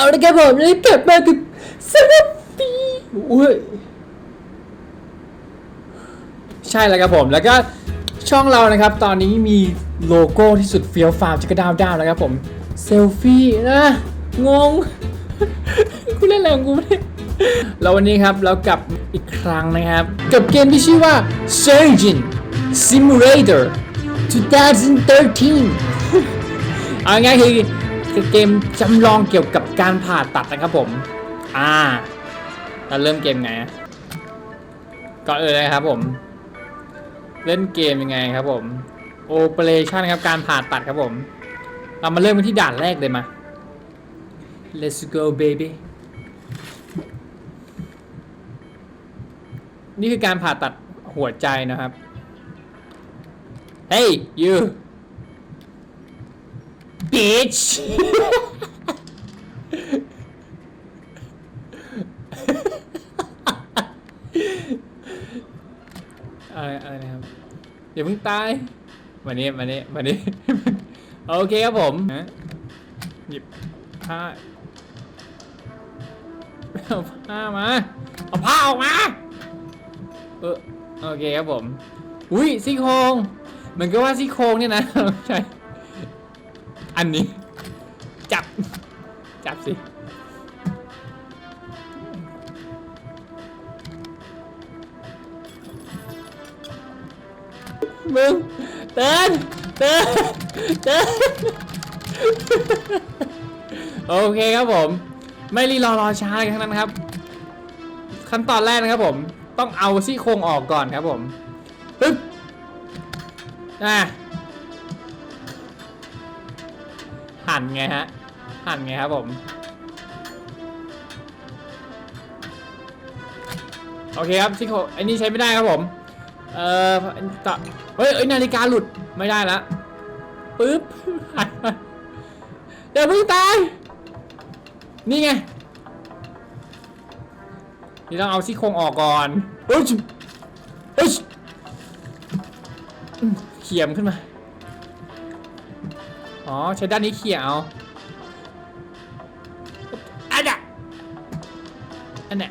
เอาละครับผมแล้วกลับมากับสวัสดีอุ้ยใช่แล้วครับผมแล้วก็ช่องเรานะครับ ตอนนี้มีโลโก้ที่สุดเฟี้ยวฟ้าวจักรดาวดาวแล้วครับผมเซลฟี่นะงงกูเล่นอะไรของกูเนี่ยแล้ววันนี้ครับเรากลับอีกครั้งนะครับ กับเกมที่ชื่อว่า Surgeon Simulator 2013 เอาง่ายๆคือ คือเกมจำลองเกี่ยวกับการผ่าตัดนะครับผม อ่าเราเริ่มเกมไงก่อนอื่นเลยครับผม เล่นเกมยังไงครับผม Operation ครับการผ่าตัดครับผม เรามาเริ่มกันที่ด่านแรกเลยมา Let's go baby นี่คือการผ่าตัดหัวใจนะครับ Hey you bitch อะไรอะไรนะครับอย่าเพิ่งตายวันนี้วันนี้วันนี้โอเคครับผมหยิบผ้าเอาผ้ามาเอาผ้าออกมาเออโอเคครับผมอุ้ยซี่โครงเหมือนกับว่าซี่โครงเนี่ยนะใช่ อันนี้ จับ จับสิ มึงเตือนเตือนเตือนโอเคครับผม ไม่รีรอรอช้าเลยทั้งนั้นครับ ขั้นตอนแรกนะครับผม ต้องเอาซี่โครงออกก่อนครับผมปึ๊บอะ หั่นไงฮะ หั่นไงครับผม โอเคครับซี่โครงไอ้นี่ใช้ไม่ได้ครับผม เอ่อต่อเฮ้ยเอ้ยนาฬิกาหลุดไม่ได้ละปึ๊บเดี๋ยวเพิ่งตาย นี่ไง นี่ต้องเอาซี่โครงออกก่อนเฮ้ยเฮ้ยเขี่ยมขึ้นมา อ๋อ ใช้ด้านนี้เขี่ยเอาอันน่ะอันน่ะ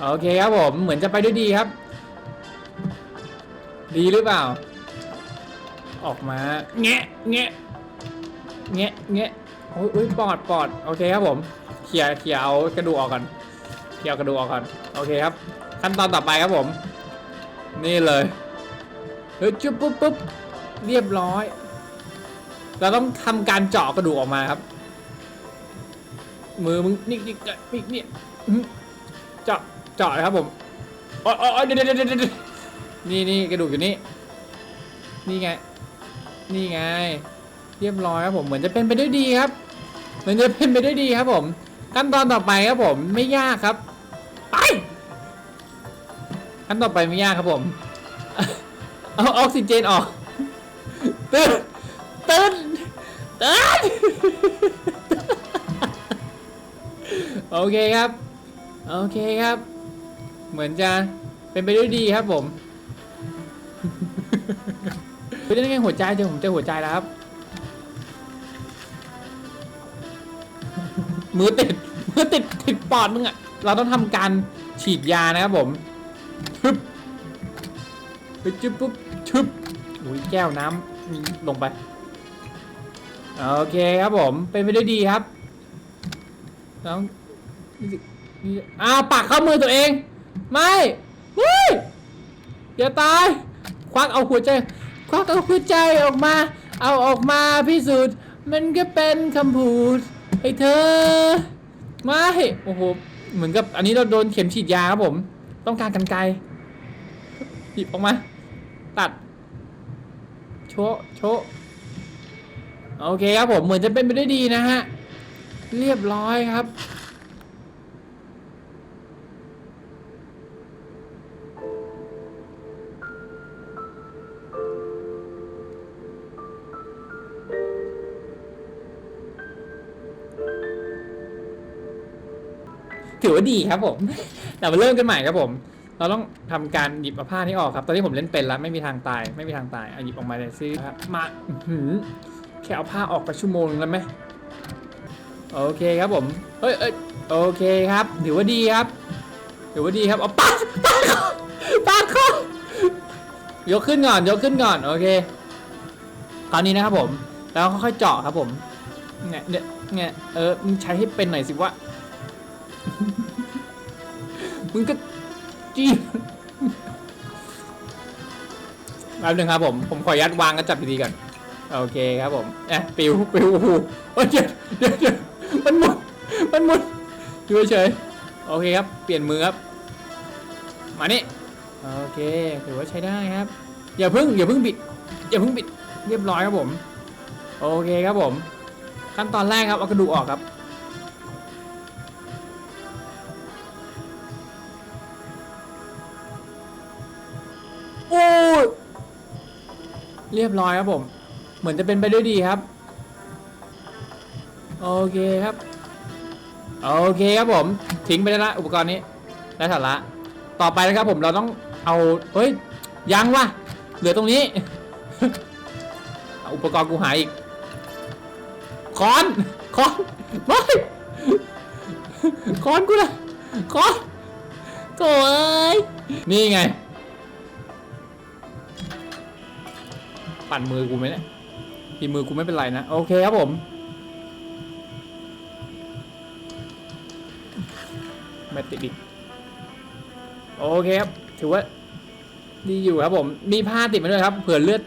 โอเคครับผม เหมือนจะไปด้วยดีครับ ดีหรือเปล่า ออกมา แงะแงะแงะแงะโอ้ยโอ้ยปอดปอดโอเคครับผมเขี่ยเขี่ยเอากระดูกออกก่อนเขี่ยเอากระดูกออกก่อนโอเคครับ ขั้นตอนต่อไปครับผม นี่เลยเฮ้ยจุ๊บปุ๊บปุ๊บ เรียบร้อย เราต้องทำการเจาะกระดูกออกมาครับ มือมึงนี่นี่นี่นี่เจาะเจาะนะครับผมอ๋อเดี๋ยวเดี๋ยวเดี๋ยวนี่นี่กระดูกอยู่นี่ นี่ไง นี่ไง เรียบร้อยครับผมเหมือนจะเป็นไปด้วยดีครับ เหมือนจะเป็นไปด้วยดีครับ ผมขั้นตอนต่อไปครับผมไม่ยากครับไปขั้นต่อไปไม่ยากครับผม เอาออกซิเจนออก ตื่นตื่นตื่นโอเคครับ โอเคครับ เหมือนจะเป็นไปด้วยดีครับผมเป็นยังไงหัวใจเจอผมเจอหัวใจแล้วครับ มือติดมือติดติดปอดมึงอะเราต้องทำการฉีดยานะครับผมชึบไปจึบปุ๊บชึบ อุ้ยแก้วน้ำลงไป โอเคครับผม เป็นไปด้วยดีครับต้องนี่อ้าวปักเข้ามือตัวเอง ไม่เฮ้ยอย่าตาย ควักเอาหัวใจ ควักเอาหัวใจออกมา เอาออกมาพิสูจน์มันก็เป็นคำพูดให้เธอ ไม่ โอ้โห เหมือนกับอันนี้เราโดนเข็มฉีดยาครับผม ต้องการกันไกรหยิบออกมา ตัดะโชะโอเคครับผมเหมือนจะเป็นไปได้ดีนะฮะ เรียบร้อยครับ ถือว่าดีครับผมแต่มาเริ่มกันใหม่ครับผม เราต้องทำการหยิบเอาผ้านี้ออกครับ ตอนนี้ผมเล่นเป็นแล้วไม่มีทางตายไม่มีทางตายเอาหยิบออกมาเลยซิครับมาอื้อหือแค่เอาผ้าออกไปชั่วโมงนึงแล้วไหมโอเคครับผมเอ้ยเอ้ยโอเคครับถือว่าดีครับถือว่าดีครับเอาปาดปาดคอปาดคอยกขึ้นก่อนยกขึ้นก่อนโอเคคราวนี้นะครับผม แล้วค่อยๆเจาะครับผมเนี่ยเนี่ยเนี่ยเออมึงใช้ให้เป็นหน่อยสิวะ มึงก็ จี้แป๊บนึงครับผม ผมขอยัดวางกระจับดีๆก่อน โอเคครับผมเอ๊ะปิวปิวโอ้โหโอ้ยเดี๋ยวเดี๋ยวเดี๋ยวมันหมุนมันหมุนอยู่เฉยโอเคครับ เปลี่ยนมือครับ มานี่ โอเค ถือว่าใช้ได้ครับ อย่าเพิ่ง อย่าเพิ่งบิด อย่าเพิ่งบิด เรียบร้อยครับผม โอเคครับผม ขั้นตอนแรกครับ เอากระดูกออกครับ โอ้ยเรียบร้อยครับผม เหมือนจะเป็นไปด้วยดีครับ โอเคครับ โอเคครับผม ทิ้งไปแล้วละอุปกรณ์นี้ได้สาระ ต่อไปนะครับผมเราต้องเอา เฮ้ย ยังวะ เหลือตรงนี้อาอุปกรณ์กูหายอีกคอนคอนไม่คอนกูละคอนโถ่เอ้ย นี่ไง ปั่นมือกูไหมเนี่ยทีมือกูไม่เป็นไรนะ โอเคครับผม ไม่ติดอีก โอเคครับ ถือว่า ดีอยู่ครับผม มีผ้าติดมาด้วยครับ เผื่อเลือด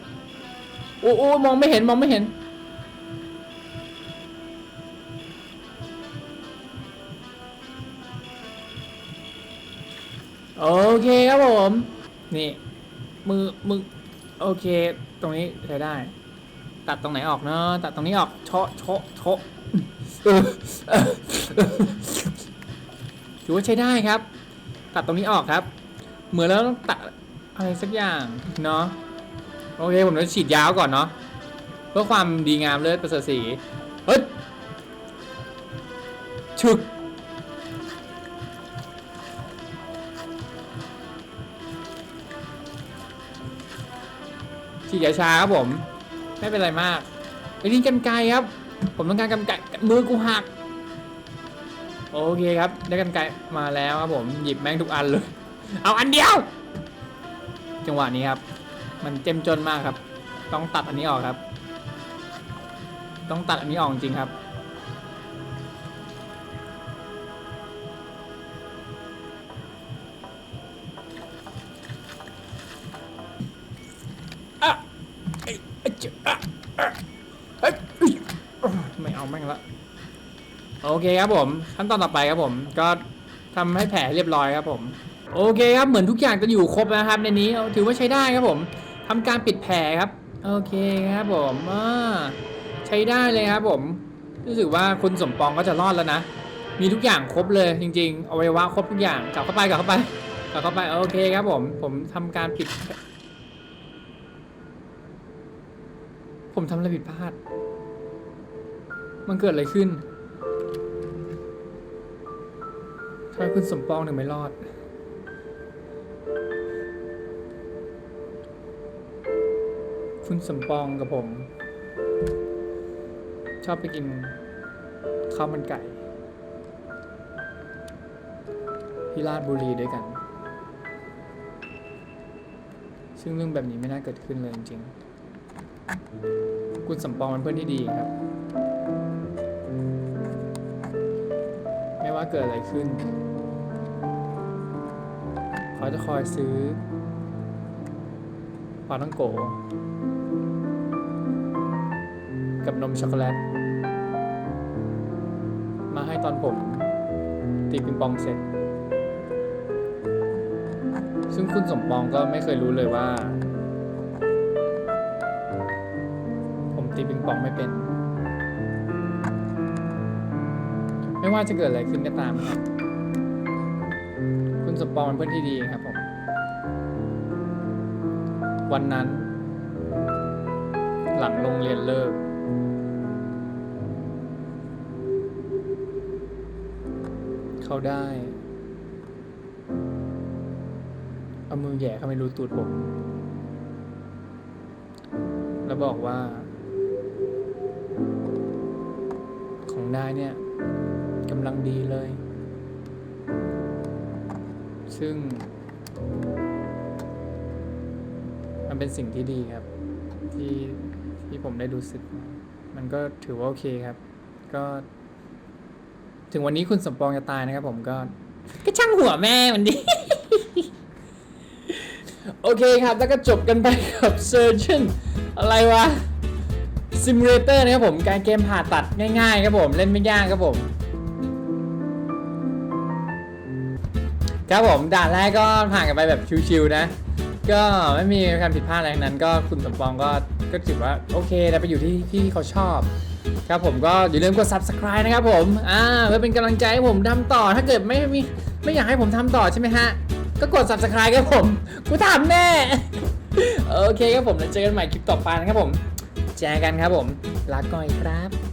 โอ้โอ้มองไม่เห็นมองไม่เห็น โอเคครับผม นี่ มือมือโอเค ตรงนี้ใช้ได้ ตัดตรงไหนออกเนาะตัดตรงนี้ออกเชาะเชาะเชาะถือว่าใช้ได้ครับ ตัดตรงนี้ออกครับ เหมือนแล้วต้องตัดอะไรสักอย่างเนาะโอเคผมจะฉีดยาวก่อนเนาะเพื่อความดีงามเลิศประเสริฐสีเฮ้ยฉึก ฉีดยาชาครับผม ไม่เป็นไรมากไอ้นี่กันไกลครับ ผมต้องการกันไกลมือกูหัก โอเคครับ ได้กันไกลมาแล้วครับผมหยิบแม่งทุกอันเลย เอาอันเดียว จังหวะนี้ครับ มันเจ็มจนมากครับ ต้องตัดอันนี้ออกครับ ต้องตัดอันนี้ออกจริงครับ แม่งละโอเคครับผมขั้นตอนต่อไปครับผม ก็ทำให้แผลเรียบร้อยครับผม โอเคครับเหมือนทุกอย่างจะอยู่ครบนะครับ ในนี้ถือว่าใช้ได้ครับผมทำการปิดแผลครับ โอเคครับผมใช้ได้เลยครับผม รู้สึกว่าคุณสมปองก็จะรอดแล้วนะมีทุกอย่างครบเลยจริงๆอวัยวะครบทุกอย่างกลับเข้าไปกลับเข้าไปกลับเข้าไปโอเคครับผม ผมทำการปิด ผมทำอะไรผิดพลาด มันเกิดอะไรขึ้นทำไมคุณสมปองถึงไม่รอด คุณสมปองกับผม ชอบไปกินข้าวมันไก่ ที่ราชบุรีด้วยกัน ซึ่งเรื่องแบบนี้ไม่น่าเกิดขึ้นเลยจริงๆ คุณสมปองเป็นเพื่อนที่ดีครับ ว่าเกิดอะไรขึ้น เขาจะคอยซื้อปลาต้องโก กับนมช็อกโกแลต มาให้ตอนผม ตีปิงปองเสร็จ ซึ่งคุณสมปองก็ไม่เคยรู้เลยว่า ผมตีปิงปองไม่เป็น ไม่ว่าจะเกิดอะไรขึ้นก็ตามครับ คุณสมปองเป็นเพื่อนที่ดีครับผม วันนั้น หลังโรงเรียนเลิก เขาได้ เอามือแย่เข้าไปรูตูดผม แล้วบอกว่า ของนายเนี่ย กำลังดีเลย ซึ่ง มันเป็นสิ่งที่ดีครับ ที่ที่ผมได้รู้สึก มันก็ถือว่าโอเคครับ ก็ ถึงวันนี้คุณสมปองจะตายนะครับผมก็ ก็ช่างหัวแม่มันดิโอเคครับ แล้วก็จบกันไปกับ Surgeon อะไรวะ Simulator นะครับผม การเกมผ่าตัดง่ายๆครับผม เล่นไม่ยากครับผม ครับผมด่านแรกก็ผ่านกันไปแบบชิวๆนะ ก็ไม่มีการผิดพลาดอะไรทั้งนั้น ก็คุณสมปองก็ก็ถือว่าโอเคแต่ไปอยู่ที่ที่เขาชอบ ครับผมก็อย่าลืมกด subscribe นะครับผมอ่าเพื่อเป็นกำลังใจให้ผมทำต่อถ้าเกิดไม่มีไม่อยากให้ผมทำต่อใช่ไหมฮะ ก็กด subscribe ครับผมกูทำแน่โอเคครับผมแล้วเจอกันใหม่คลิปต่อไปนะครับผมแจอกันครับผมลาก่อยครับ